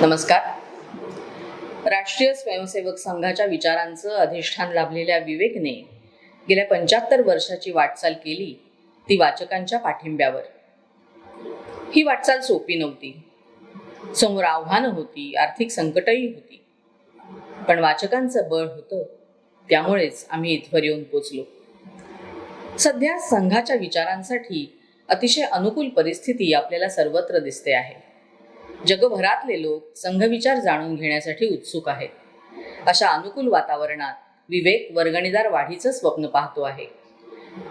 नमस्कार. राष्ट्रीय स्वयंसेवक संघाच्या विचारांचं अधिष्ठान लाभलेल्या विवेकने गेल्या पंच्याहत्तर वर्षाची वाटचाल केली ती वाचकांच्या पाठिंब्यावर. ही वाटचाल सोपी नव्हती. समोर आव्हानं होती आर्थिक संकटही होती. पण वाचकांचं बळ होतं त्यामुळेच आम्ही इथवर येऊन पोचलो. सध्या संघाच्या विचारांसाठी अतिशय अनुकूल परिस्थिती आपल्याला सर्वत्र दिसते आहे. जगभरातले लोक संघविचार जाणून घेण्यासाठी उत्सुक आहेत. अशा अनुकूल वातावरणात विवेक वर्गणीदार वाढीचं स्वप्न पाहतो आहे.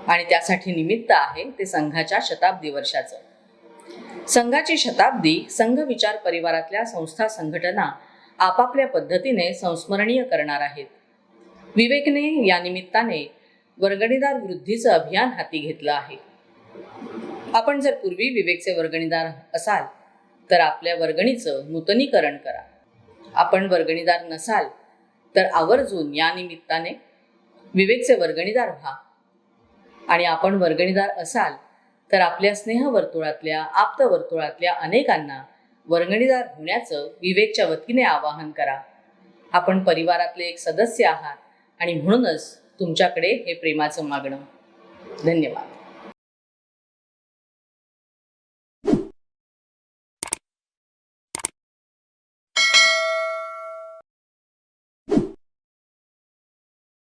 आणि त्यासाठी निमित्त आहे ते संघाच्या शताब्दी वर्षाचं. संघाची शताब्दी संघ विचार परिवारातल्या संस्था संघटना आपापल्या पद्धतीने संस्मरणीय करणार आहेत. विवेकने या निमित्ताने वर्गणीदार वृद्धीचं अभियान हाती घेतलं आहे. आपण जर पूर्वी विवेकचे वर्गणीदार असाल तर आपल्या वर्गणीचं नूतनीकरण करा. आपण वर्गणीदार नसाल तर आवर्जून या निमित्ताने विवेकचे वर्गणीदार व्हा. आणि आपण वर्गणीदार असाल तर आपल्या स्नेहवर्तुळातल्या आप्त वर्तुळातल्या अनेकांना वर्गणीदार होण्याचं विवेकच्या वतीने आवाहन करा. आपण परिवारातले एक सदस्य आहात आणि म्हणूनच तुमच्याकडे हे प्रेमाचं मागणं. धन्यवाद.